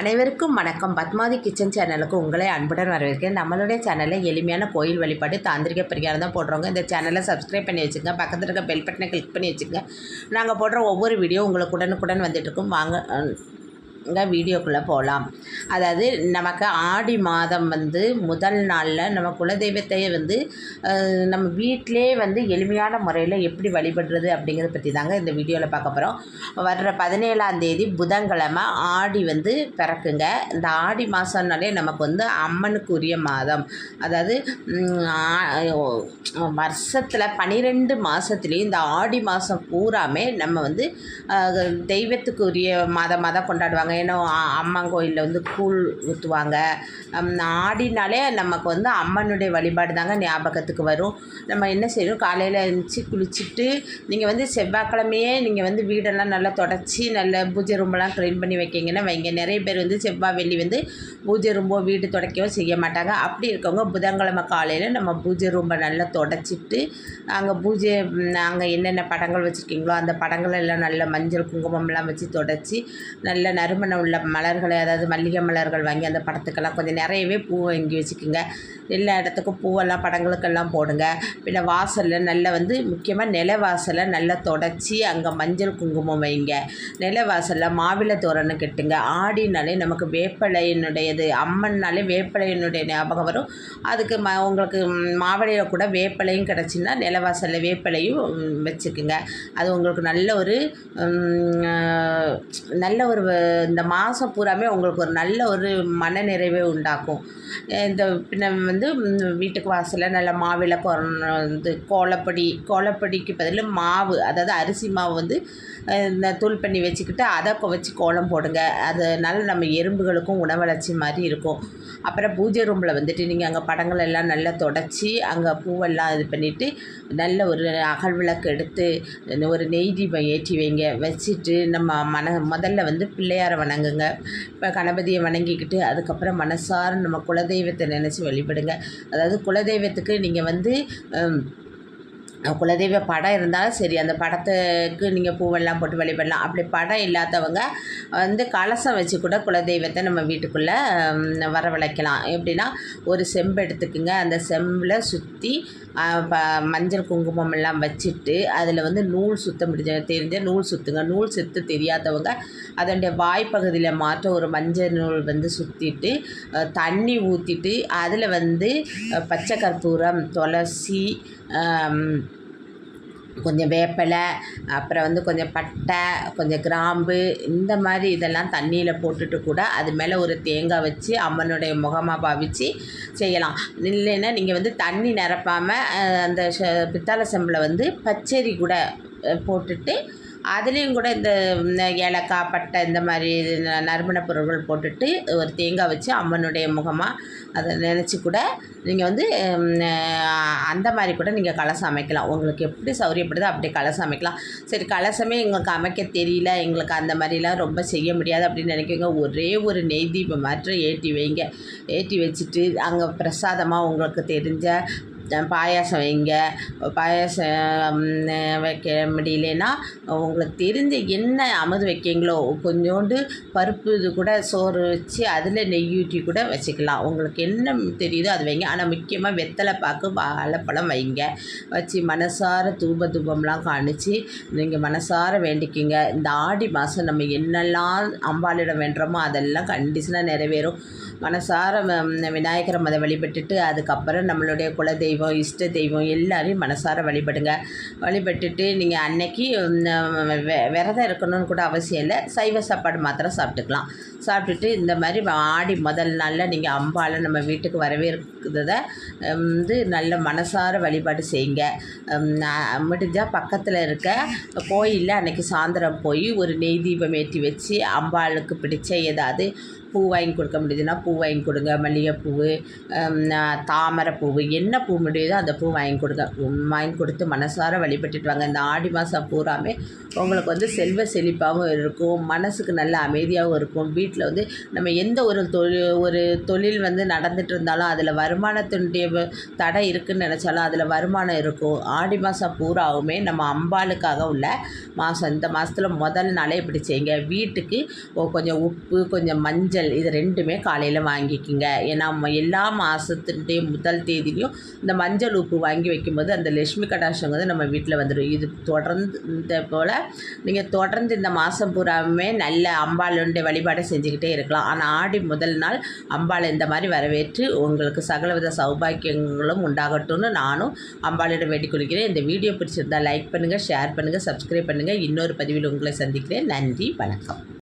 அனைவருக்கும் வணக்கம். பத்மாதி கிச்சன் சேனலுக்கு உங்களை அன்புடன் வரவேற்கிறேன். நம்மளுடைய சேனலில் எளிமையான கோயில் வழிபாடு தாந்திரிக பரிகாரம் தான் போடுறோங்க இந்த சேனலை சப்ஸ்கிரைப் பண்ணி வச்சுங்க பக்கத்தில் இருக்க பெல் பட்டனை கிளிக் பண்ணி வச்சுங்க நாங்கள் போடுற ஒவ்வொரு வீடியோ உங்களுக்கு உடனுக்குடன் வந்துட்டுருக்கும் வாங்க வீடியோக்குள்ளே போகலாம் அதாவது நமக்கு ஆடி மாதம் வந்து முதல் நாளில் நம்ம குலதெய்வத்தை வந்து நம்ம வீட்டிலே வந்து எளிமையான முறையில் எப்படி வழிபடுறது அப்படிங்கிறத பற்றி தாங்க இந்த வீடியோவில் பார்க்க போகிறோம் வர்ற பதினேழாம் தேதி புதன்கிழமை ஆடி வந்து பிறக்குங்க. இந்த ஆடி மாதம்னாலே நமக்கு வந்து அம்மனுக்கு உரிய மாதம். அதாவது வருஷத்தில் பன்னிரெண்டு மாதத்துலேயும் இந்த ஆடி மாதம் பூராமே நம்ம வந்து தெய்வத்துக்கு உரிய மாதமாக தான் கொண்டாடுவாங்க. ஏன்னா அம்மன் கோயிலில் வந்து கூழ் ஊற்றுவாங்க ஆடினாலே நமக்கு வந்து அம்மனுடைய வழிபாடு தாங்க ஞாபகத்துக்கு வரும். நம்ம என்ன செய்யணும்? காலையில் எழுந்துச்சி குளிச்சுட்டு நீங்கள் வந்து செவ்வாய்க்கிழமையே நீங்கள் வந்து வீடெல்லாம் நல்லா தொடச்சி நல்ல பூஜை ரூமெல்லாம் க்ளீன் பண்ணி வைக்கிங்கன்னா வைங்க. நிறைய பேர் வந்து செவ்வாய் வெள்ளி வந்து பூஜை ரூம்போ வீடு துடைக்கவோ செய்ய மாட்டாங்க. அப்படி இருக்கவங்க புதன்கிழமை காலையில் நம்ம பூஜை ரூமை நல்லா தொடச்சிட்டு அங்கே பூஜை அங்கே என்னென்ன படங்கள் வச்சுருக்கீங்களோ அந்த படங்கள் எல்லாம் நல்ல மஞ்சள் குங்குமம்லாம் வச்சு தொடச்சி நல்ல நறுமணம் உள்ள மலர்களை அதாவது மல்லிகை மலர்கள் வாங்கி அந்த படத்துக்கெல்லாம் கொஞ்சம் நிறையவே பூ வாங்கி வச்சுக்கோங்க. எல்லா இடத்துக்கும் பூவெல்லாம் படங்களுக்கெல்லாம் போடுங்க. பின்ன வாசலில் நல்ல வந்து முக்கியமாக நில வாசலை நல்லா தொடச்சி அங்கே மஞ்சள் குங்குமம் வைங்க. நில வாசலில் மாவிளை தோரணம் கட்டுங்க. ஆடினாலே நமக்கு வேப்பலையினுடையது அம்மன்னாலே வேப்பலையினுடைய ஞாபகம் வரும். அதுக்கு ம உங்களுக்கு மாவிளையில் கூட வேப்பலையும் கிடச்சின்னா நிலவாசலில் வேப்பலையும் வச்சுக்குங்க. அது உங்களுக்கு நல்ல ஒரு நல்ல ஒரு வ- இந்த மாதம் பூராமே உங்களுக்கு ஒரு நல்ல ஒரு மனநிறைவை உண்டாக்கும். இந்த பின்ன வந்து வீட்டுக்கு வாசலில் நல்ல மாவிளை வந்து கோலப்பொடி கோலப்பொடிக்கு பதில் மாவு அதாவது அரிசி மாவு வந்து இந்த தூள் பண்ணி வச்சுக்கிட்டு அதை கொ- வச்சு கோலம் போடுங்க. அதனால நம்ம எறும்புகளுக்கும் உணவளர்ச்சி மாதிரி இருக்கும். அப்புறம் பூஜை ரூமில் வந்துட்டு நீங்கள் அங்கே படங்கள் எல்லாம் நல்லா தொடச்சி அங்கே பூவெல்லாம் இது பண்ணிவிட்டு நல்ல ஒரு அகல் விளக்கு எடுத்து ஒரு நெய் தீபம் ஏற்றி வைங்க. வச்சுட்டு நம்ம மன முதல்ல வந்து பிள்ளையாரை வணங்குங்க. இப்போ கணபதியை வணங்கிக்கிட்டு அதுக்கப்புறம் மனசார நம்ம குலதெய்வத்தை நினச்சி வழிபடுங்க. அதாவது குலதெய்வத்துக்கு நீங்கள் வந்து குலதெய்வ படம் இருந்தாலும் சரி அந்த படத்துக்கு நீங்கள் பூவெல்லாம் போட்டு வழிபடலாம். அப்படி படம் இல்லாதவங்க வந்து கலசம் வச்சு கூட குலதெய்வத்தை நம்ம வீட்டுக்குள்ளே வரவழைக்கலாம். எப்படின்னா ஒரு செம்பு எடுத்துக்குங்க. அந்த செம்பில் சுற்றி மஞ்சள் குங்குமம் எல்லாம் வச்சுட்டு அதில் வந்து நூல் சுத்த முடிஞ்ச தெரிஞ்ச நூல் சுற்றுங்க நூல் சுத்த தெரியாதவங்க அதனுடைய வாய்ப்பகுதியில் மாற்ற ஒரு மஞ்சள் நூல் வந்து சுற்றிட்டு தண்ணி ஊற்றிட்டு அதில் வந்து பச்சை கற்பூரம் துளசி கொஞ்சம் வேப்பிலை அப்புறம் வந்து கொஞ்சம் பட்டை கொஞ்சம் கிராம்பு இந்த மாதிரி இதெல்லாம் தண்ணியில் போட்டுட்டு கூட அது மேலே ஒரு தேங்காய் வச்சு அம்மனுடைய முகமாக பாவிச்சு செய்யலாம். இல்லைன்னா நீங்கள் வந்து தண்ணி நிரப்பாமல் அந்த பித்தளை செம்பில் வந்து பச்சரி கூட போட்டுட்டு அதுலேயும் கூட இந்த ஏலக்காய் பட்டை இந்த மாதிரி ந- நறுமணப் பொருட்கள் போட்டுட்டு ஒரு தேங்காய் வச்சு அம்மனுடைய முகமாக அதை நினச்சி கூட நீங்கள் வந்து அந்த மாதிரி கூட நீங்கள் கலசம் அமைக்கலாம். உங்களுக்கு எப்படி சௌரியப்படுதோ அப்படி கலசம் அமைக்கலாம். சரி கலசமே எங்களுக்கு அமைக்க தெரியல. எங்களுக்கு அந்த மாதிரிலாம் ரொம்ப செய்ய முடியாது அப்படின்னு நினைக்கிங்க ஒரே ஒரு நெய் தீபம் மாற்றம் ஏற்றி வைங்க. ஏற்றி வச்சுட்டு அங்கே பிரசாதமாக உங்களுக்கு தெரிஞ்ச பாயாசம் வைங்க பாயாசம் வைக்க முடியலன்னா உங்களுக்கு தெரிஞ்ச என்ன அமுது வைக்கீங்களோ கொஞ்சோண்டு பருப்பு இது கூட சோறு வச்சு அதில் நெய் ஊற்றி கூட வச்சுக்கலாம். உங்களுக்கு என்ன தெரியுதோ அது வைங்க. ஆனால் முக்கியமாக வெத்தலை பாக்கு வாழைப்பழம் வைங்க. வச்சு மனசார தூப தூபம்லாம் காணிச்சு நீங்கள் மனசார வேண்டிக்கிங்க. இந்த ஆடி மாதம் நம்ம என்னெல்லாம் அம்பாளிடம் வேண்டுறோமோ அதெல்லாம் கண்டிஷனாக நிறைவேறும். மனசார விநாயகரை மத வழிபட்டுட்டு அதுக்கப்புறம் நம்மளுடைய குலதெய்வம் இஷ்ட தெய்வம் எல்லாரையும் மனசார வழிபடுங்க. வழிபட்டுட்டு நீங்கள் அன்னைக்கு வெ- விரதம் இருக்கணும்னு கூட அவசியம் இல்லை. சைவ சாப்பாடு மாத்திரம் சாப்பிட்டுக்கலாம். சாப்பிட்டுட்டு இந்த மாதிரி ஆடி முதல் நாளில் நீங்கள் அம்பாலை நம்ம வீட்டுக்கு வரவேற்கிறத வந்து நல்ல மனசார வழிபாடு செய்யுங்க. முடிஞ்சால் பக்கத்தில் இருக்க கோயிலில் அன்னைக்கு சாயந்தரம் போய் ஒரு நெய் தீபம் ஏற்றி வச்சு அம்பாளுக்கு பிடிச்ச ஏதாவது பூ வாங்கி கொடுக்க முடியுதுன்னா பூ வாங்கி கொடுங்க மல்லிகைப்பூ தாமரை பூவு என்ன பூ முடியுதோ அந்த பூ வாங்கி கொடுங்க. வாங்கி கொடுத்து மனசார வழிபட்டுட்டு வாங்க. இந்த ஆடி மாதம் பூராமே உங்களுக்கு வந்து செல்வ செழிப்பாகவும் இருக்கும் மனசுக்கு நல்ல அமைதியாகவும் இருக்கும். வீட்டில் வந்து நம்ம எந்த ஒரு தொழில் ஒரு தொழில் வந்து நடந்துட்டு இருந்தாலும் அதில் வருமானத்தினுடைய தடை இருக்குதுன்னு நினச்சாலும் அதில் வருமானம் இருக்கும். ஆடி மாதம் பூராவுமே நம்ம அம்பாளுக்காக உள்ள மாதம் இந்த மாதத்தில் முதல் நாளே இப்படி செய்யுங்க. வீட்டுக்கு கொஞ்சம் உப்பு கொஞ்சம் மஞ்சள் இது ரெண்டுமே காலையில் வாங்கிக்கிங்க. ஏன்னா எல்லா மாதத்துடைய முதல் தேதியிலையும் இந்த மஞ்சள் உப்பு வாங்கி வைக்கும்போது அந்த லட்சுமி கடாட்சம் வந்து நம்ம வீட்டில் வந்துடும் இது தொடர்ந்து இந்த போல் நீங்கள் தொடர்ந்து இந்த மாதம் பூராவுமே நல்ல அம்பாளுடைய வழிபாடை செஞ்சுக்கிட்டே இருக்கலாம். ஆனால் ஆடி முதல் நாள் அம்பாளை இந்த மாதிரி வரவேற்று உங்களுக்கு சகலவித சௌபாக்கியங்களும் உண்டாகட்டும்னு நானும் அம்பாளிடம் வேண்டிக் கொள்கிறேன் இந்த வீடியோ பிடிச்சிருந்தா லைக் பண்ணுங்கள் ஷேர் பண்ணுங்கள் சப்ஸ்கிரைப் பண்ணுங்கள் இன்னொரு பதிவில் உங்களை சந்திக்கிறேன். நன்றி வணக்கம்.